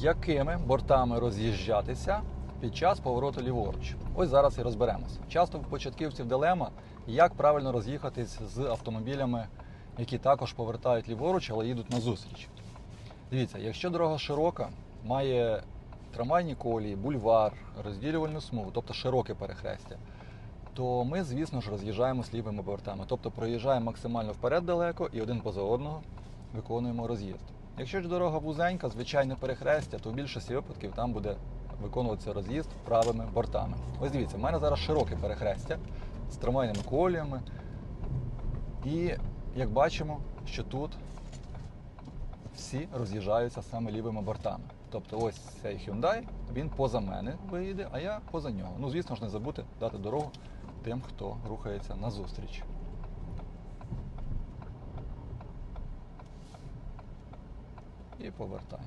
якими бортами роз'їжджатися під час повороту ліворуч. Ось зараз і розберемося. Часто в початківців дилема, як правильно роз'їхатись з автомобілями, які також повертають ліворуч, але їдуть назустріч. Дивіться, якщо дорога широка, має трамвайні колії, бульвар, розділювальну смугу, тобто широке перехрестя, то ми, звісно ж, роз'їжджаємо з лівими бортами, тобто проїжджаємо максимально вперед далеко і один поза одного виконуємо роз'їзд. Якщо ж дорога вузенька, звичайне перехрестя, то в більшості випадків там буде виконуватися роз'їзд правими бортами. Ось дивіться, в мене зараз широке перехрестя з трамвайними коліями. І як бачимо, що тут всі роз'їжджаються саме лівими бортами. Тобто ось цей Hyundai, він поза мене виїде, а я поза нього. Ну, звісно ж, не забути дати дорогу тим, хто рухається назустріч. І повертаємо.